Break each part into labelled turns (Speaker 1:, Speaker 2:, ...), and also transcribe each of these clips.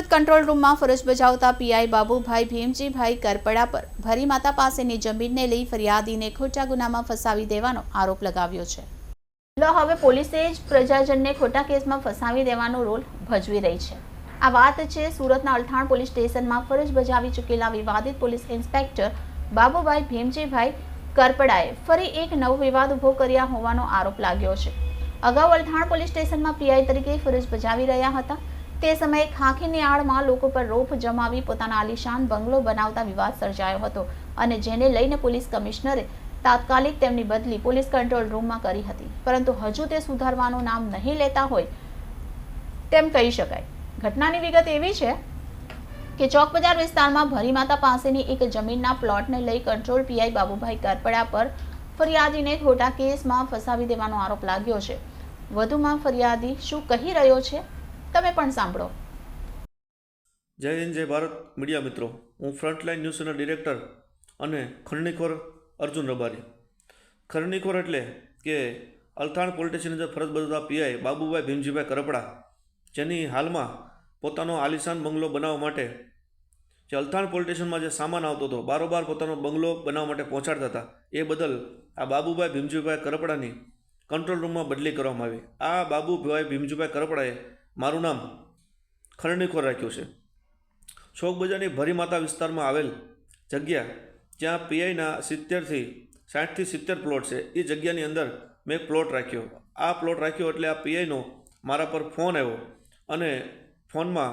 Speaker 1: Surat control રૂમમાં ફરજ બજાવતા પીઆઈ બાબુભાઈ ભીમજીભાઈ કરપડા પર ભરી માતા પાસેની જમીનને લઈ ફરિયાદીને ખોટા ગુનામાં ફસાવી દેવાનો આરોપ લગાવ્યો છે. હવે પોલીસે જ પ્રજાજનને ખોટા કેસમાં ફસાવી દેવાનો રોલ ભજવી રહી છે. આ વાત છે સુરતના અલથાણ પોલીસ સ્ટેશનમાં ફરજ બજાવી ચૂકેલા વિવાદિત પોલીસ ઇન્સ્પેક્ટર બાબુભાઈ ભીમજીભાઈ કરપડાએ ફરી એક નવો વિવાદ ઊભો કર્યા હોવાનો આરોપ લાગ્યો છે. અગાઉ અલથાણ પોલીસ સ્ટેશનમાં પીઆઈ તરીકે ફરજ બજાવી રહ્યા હતા. તે સમયે ખાખીની આડમાં લોકો પર રોપ જમાવી પોતાના આલિશાન બંગલો બનાવતા વિવાદ સર્જાયો હતો અને જેને લઈને પોલીસ કમિશનરે તાત્કાલિક તેમની બદલી પોલીસ કંટ્રોલ રૂમમાં કરી હતી. પરંતુ હજુ તે સુધારવાનું નામ નહીં લેતા હોય તેમ કહી શકાય. ઘટનાની વિગત એવી છે કે ચોક બજાર વિસ્તારમાં ભરીમાતા પાસેની એક જમીનના પ્લોટને લઈ કંટ્રોલ પીઆઈ બાબુભાઈ કરપડા પર ફરિયાદીને ખોટા કેસમાં ફસાવી દેવાનો આરોપ લાગ્યો છે. વધુમાં ફરિયાદી શું કહી રહ્યો છે? તમે પણ સાંભળો.
Speaker 2: જય હિન્દ, જય ભારત, મીડિયા મિત્રો. હું ફ્રન્ટલાઇન ન્યૂઝના ડિરેક્ટર અને ખરણીખોર અર્જુન રબારી. ખરણીખોર એટલે કે અલથાણ પોલીસ સ્ટેશનની ફરજ બજાવતા પીઆઈ બાબુભાઈ ભીમજીભાઈ કરપડા, જેની હાલમાં પોતાનો આલિશાન બંગલો બનાવવા માટે જે અલથાણ પોલીસ સ્ટેશનમાં જે સામાન આવતો હતો, બારોબાર પોતાનો બંગલો બનાવવા માટે પહોંચાડતા હતા, એ બદલ આ બાબુભાઈ ભીમજીભાઈ કરપડાની કંટ્રોલ રૂમમાં બદલી કરવામાં આવી. આ બાબુભાઈ ભીમજીભાઈ કરપડાએ મારું નામ ખરણીખોર રાખ્યું છે. ચોક બજારની ભરીમાતા વિસ્તારમાં આવેલ જગ્યા જ્યાં પીઆઈના સિત્તેરથી સાઠથી સિત્તેર પ્લોટ છે, એ જગ્યાની અંદર મેં પ્લોટ રાખ્યો. આ પ્લોટ રાખ્યો એટલે આ પીઆઈનો મારા પર ફોન આવ્યો અને ફોનમાં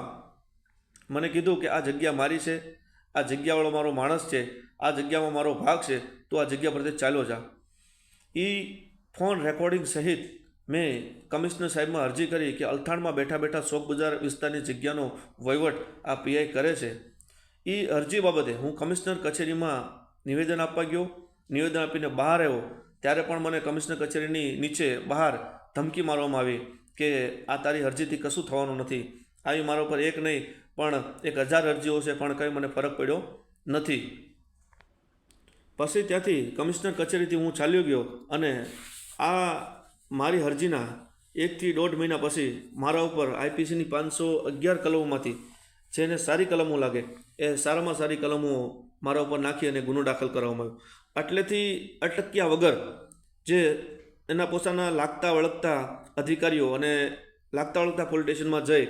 Speaker 2: મને કીધું કે આ જગ્યા મારી છે, આ જગ્યાવાળો મારો માણસ છે, આ જગ્યામાં મારો ભાગ છે, તો આ જગ્યા પરથી ચાલ્યો જા. એ ફોન રેકોર્ડિંગ સહિત મેં કમિશનર સાહેબમાં અરજી કરી કે અલથાણમાં બેઠા બેઠા શોક બજાર વિસ્તારની જગ્યાનો વહીવટ આ પીઆઈ કરે છે. એ અરજી બાબતે હું કમિશનર કચેરીમાં નિવેદન આપવા ગયો. નિવેદન આપીને બહાર આવ્યો. ત્યારે પણ મને કમિશનર કચેરીની નીચે બહાર ધમકી મારવામાં આવી કે આ તારી અરજીથી કશું થવાનું નથી. આવી મારા ઉપર એક નહીં, પણ એક હજાર અરજીઓ છે, પણ કંઈ મને ફરક પડ્યો નથી. પછી ત્યાંથી કમિશનર કચેરીથી હું ચાલ્યો ગયો અને આ મારી અરજીના એકથી દોઢ મહિના પછી મારા ઉપર આઈપીસીની પાંચસો અગિયાર કલમોમાંથી જેને સારી કલમો લાગે એ સારામાં સારી કલમો મારા ઉપર નાખી અને ગુનો દાખલ કરવામાં આવ્યો. આટલેથી અટક્યા વગર જે એના પોતાના લાગતા વળગતા અધિકારીઓ અને લાગતા વળગતા પોલીસ સ્ટેશનમાં જઈ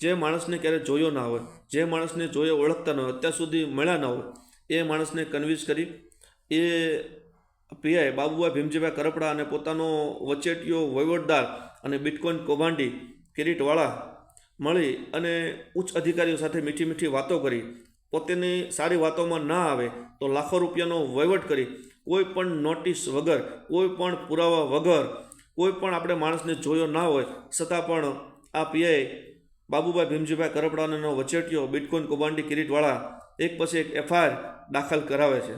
Speaker 2: જે માણસને ક્યારે જોયો ના હોય, જે માણસને જોયો ઓળખતા ન હોય, અત્યાર સુધી મળ્યા ના હોય, એ માણસને કન્વિન્સ કરી, એ પીઆઈ બાબુભાઈ ભીમજીભાઈ કરપડા અને પોતાનો વચેટિયો વહીવટદાર અને બિટકોઇન કૌભાંડી કિરીટવાળા મળી અને ઉચ્ચ અધિકારીઓ સાથે મીઠી મીઠી વાતો કરી. પોતેની સારી વાતોમાં ના આવે તો લાખો રૂપિયાનો વહીવટ કરી. કોઈ પણ નોટિસ વગર, કોઈ પણ પુરાવા વગર, કોઈ પણ આપણે માણસને જોયો ના હોય, છતાં પણ આ પીઆઈ બાબુભાઈ ભીમજીભાઈ કરપડાનો વચેટિયો બિટકોઇન કૌભાંડી કિરીટવાળા એક પછી એક એફઆઈઆર દાખલ કરાવે છે.